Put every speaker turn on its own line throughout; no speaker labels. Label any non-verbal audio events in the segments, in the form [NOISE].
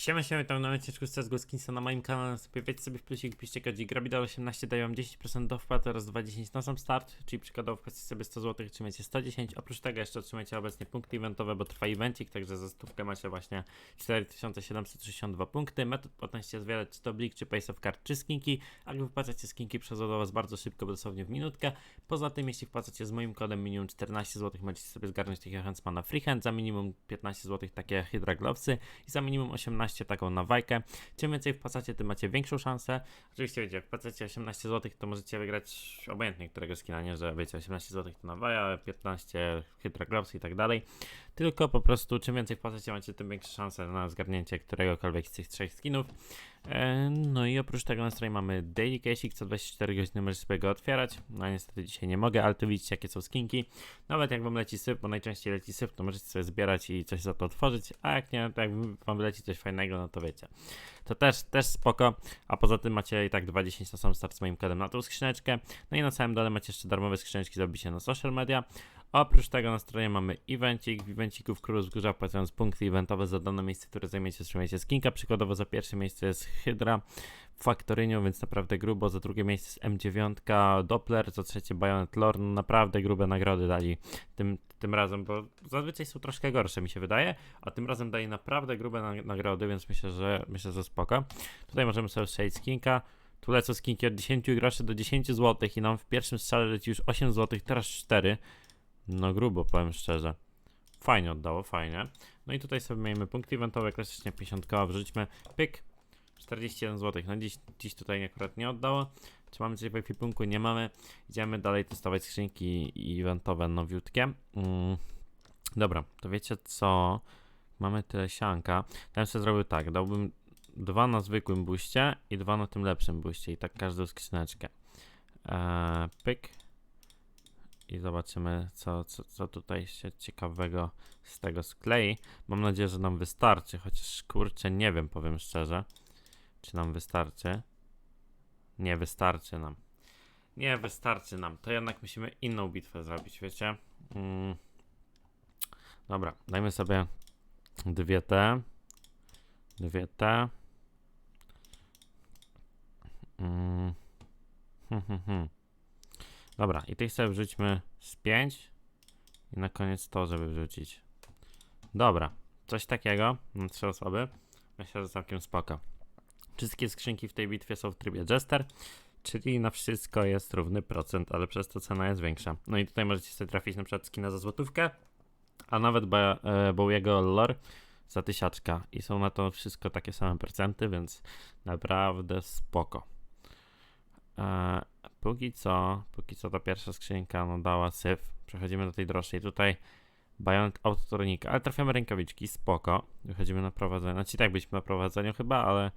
Siema, siema, tam na ciężku z CSGO na moim kanale, sobie sobie w plusik, piszcie kodzik Grabidal 18 dają wam 10% do wpłaty oraz 2,10 na sam start, czyli przykładowo wpłacicie sobie 100 zł, otrzymacie 110, oprócz tego jeszcze otrzymacie obecnie punkty eventowe, bo trwa evencik, także za stówkę macie właśnie 4762 punkty, metod płatności jest czy to Blik, czy Paysoft Card, czy skinki, a gdy wypłacacie skinki przechodzą do was bardzo szybko, dosłownie w minutkę, poza tym jeśli wpłacacie z moim kodem minimum 14 zł, możecie sobie zgarnąć takiego Handsmana Freehand, za minimum 15 zł takie Hydra Glovesy i za minimum 18 taką nawajkę. Czym więcej wpłacacie, tym macie większą szansę. Oczywiście wiecie, jak wpłacacie 18 zł, to możecie wygrać obojętnie którego skina, nie, że wiecie, 18 zł to nawaja, 15 Hydra Gloves i tak dalej. Tylko po prostu czym więcej wpłacacie, macie tym większe szanse na zgarnięcie któregokolwiek z tych trzech skinów. E, No i oprócz tego na stronie mamy Daily Casing, co 24 godziny możecie sobie go otwierać. No niestety dzisiaj nie mogę, ale tu widzicie jakie są skinki. Nawet jak wam leci syf, bo najczęściej leci syf, to możecie sobie zbierać i coś za to otworzyć, a jak nie, to jak wam wyleci coś fajnego, no to wiecie. To też, też spoko, a poza tym macie i tak 20 na sam start z moim kodem na tą skrzyneczkę. No i na samym dole macie jeszcze darmowe skrzyneczki do na social media. Oprócz tego na stronie mamy evencik. W evenciku w Królu Wzgórza wpłacając punkty eventowe za dane miejsce, które zajmiecie, otrzymujecie skinka. Przykładowo za pierwsze miejsce jest Hydra w Factoryniu, więc naprawdę grubo. Za drugie miejsce jest M9 Doppler, za trzecie Bayonet Lore. No naprawdę grube nagrody dali tym, tym razem, bo zazwyczaj są troszkę gorsze mi się wydaje, a tym razem dali naprawdę grube na, nagrody, więc myślę, że myślę, że spoko. Tutaj możemy sobie strzelić skinka. Tu lecą skinki od 10 groszy do 10 zł i nam w pierwszym strzale leci już 8 zł, teraz 4. No grubo, powiem szczerze. Fajnie oddało, fajnie. No i tutaj sobie miejmy punkty eventowe, klasycznie 50 koła, wrzućmy, pyk, 41 zł. No dziś, dziś tutaj akurat nie oddało. Czy mamy coś w ekwipunku? Nie mamy. Idziemy dalej testować skrzynki eventowe nowiutkie. Mm. Dobra, to wiecie co? Mamy tyle sianka. Ja bym sobie zrobił tak, dałbym dwa na zwykłym buście i dwa na tym lepszym buście i tak każdą skrzyneczkę. Eee, pyk. I zobaczymy, co, co, co tutaj się ciekawego z tego sklei. Mam nadzieję, że nam wystarczy, chociaż kurczę, nie wiem, powiem szczerze, czy nam wystarczy. Nie wystarczy nam. Nie wystarczy nam. To jednak musimy inną bitwę zrobić, wiecie? Mm. Dobra, dajmy sobie dwie te. Dwie te. Mm. [LAUGHS] Hmm, hmm, hmm. Dobra, i tych sobie wrzućmy z 5 i na koniec to, żeby wrzucić. Dobra, coś takiego na trzy osoby. Myślę, że całkiem spoko. Wszystkie skrzynki w tej bitwie są w trybie Jester, czyli na wszystko jest równy procent, ale przez to cena jest większa. No i tutaj możecie sobie trafić na przykład skina za złotówkę, a nawet e, Bowiego lore za tysiaczka i są na to wszystko takie same procenty, więc naprawdę spoko. Póki co, póki co ta pierwsza skrzynka no, dała syf. Przechodzimy do tej droższej. Tutaj Bayonet Autotronika, ale trafiamy rękawiczki, spoko. Wychodzimy na prowadzenie. Znaczy tak byliśmy na prowadzeniu chyba, ale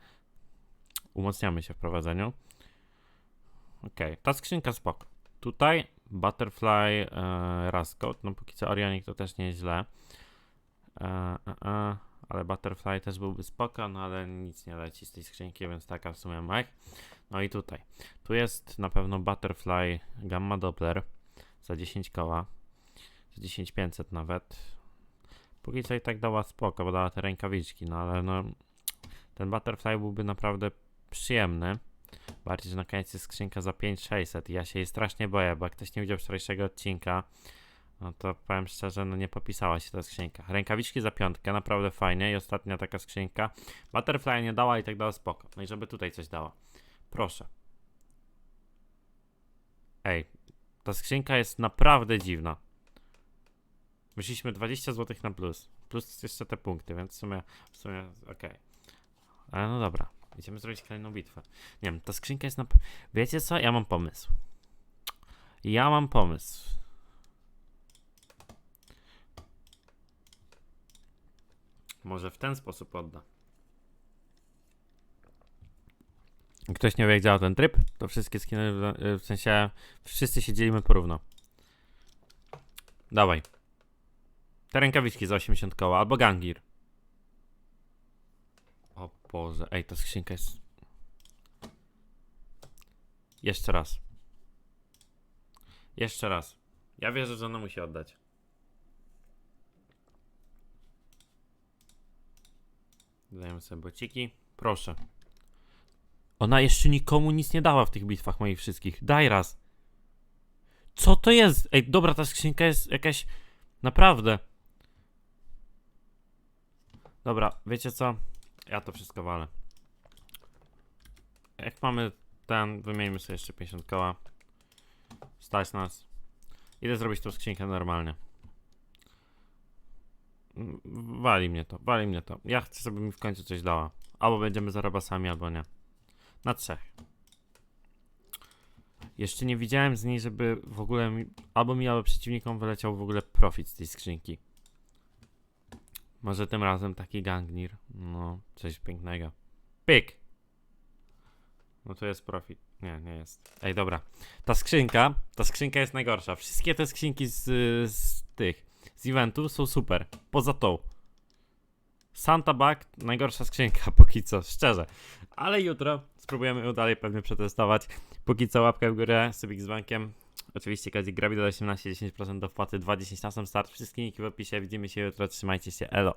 umocniamy się w prowadzeniu. Okej, ta skrzynka spoko. Tutaj Butterfly e, Rascot, no póki co Orionik to też nie jest źle. E, e, e, ale Butterfly też byłby spoko, no ale nic nie leci z tej skrzynki, więc taka w sumie mech. No i tutaj. Tu jest na pewno Butterfly Gamma Doppler za 10 koła. Za 10500 nawet. Póki co i tak dała spoko, bo dała te rękawiczki, no ale no ten Butterfly byłby naprawdę przyjemny. Bardziej, że na koniec jest skrzynka za 5600 i ja się jej strasznie boję, bo jak ktoś nie widział wczorajszego odcinka, no to powiem szczerze, no nie popisała się ta skrzynka. Rękawiczki za piątkę, naprawdę fajnie i ostatnia taka skrzynka. Butterfly nie dała i tak dała spoko. No i żeby tutaj coś dała. Proszę. Ej, ta skrzynka jest naprawdę dziwna. Wyszliśmy 20 zł na plus. Plus jeszcze te punkty, więc w sumie, w sumie okej. Ale no dobra, idziemy zrobić kolejną bitwę. Nie wiem, ta skrzynka jest na... Wiecie co? Ja mam pomysł. Ja mam pomysł. Może w ten sposób odda. Ktoś nie wie, jak działa ten tryb, to wszystkie skiny, w- sensie wszyscy się dzielimy porówno. Dawaj. Te rękawiczki za 80 koła, albo gangir. O Boże, ej, ta skrzynka jest... Jeszcze raz. Jeszcze raz. Ja wierzę, że ona musi oddać. Dodajemy sobie bociki. Proszę. Ona jeszcze nikomu nic nie dała w tych bitwach moich wszystkich. Daj raz. Co to jest? Ej, dobra, ta skrzynka jest jakaś... Naprawdę. Dobra, wiecie co? Ja to wszystko walę. Jak mamy ten, wymieńmy sobie jeszcze 50 koła. Stać nas. Idę zrobić tą skrzynkę normalnie. Mm, Wali mnie to, wali mnie to. Ja chcę, żeby mi w końcu coś dała. Albo będziemy za robasami, albo nie. Na trzech. Jeszcze nie widziałem z niej, żeby w ogóle mi, albo mi, albo przeciwnikom wyleciał w ogóle profit z tej skrzynki. Może tym razem taki gangnir. No, coś pięknego. Pyk! No to jest profit. Nie, nie jest. Ej, dobra. Ta skrzynka, ta skrzynka jest najgorsza. Wszystkie te skrzynki z, z tych, z eventu są super. Poza tą. Santa Bug, najgorsza skrzynka [LAUGHS] póki co, szczerze. Ale jutro spróbujemy ją dalej pewnie przetestować. Póki co łapkę w górę, Subik z bankiem. Oczywiście Kazik Grabi do 18, 10% do wpłaty, 2,10 na sam start. Wszystkie linki w opisie. Widzimy się jutro, trzymajcie się, elo.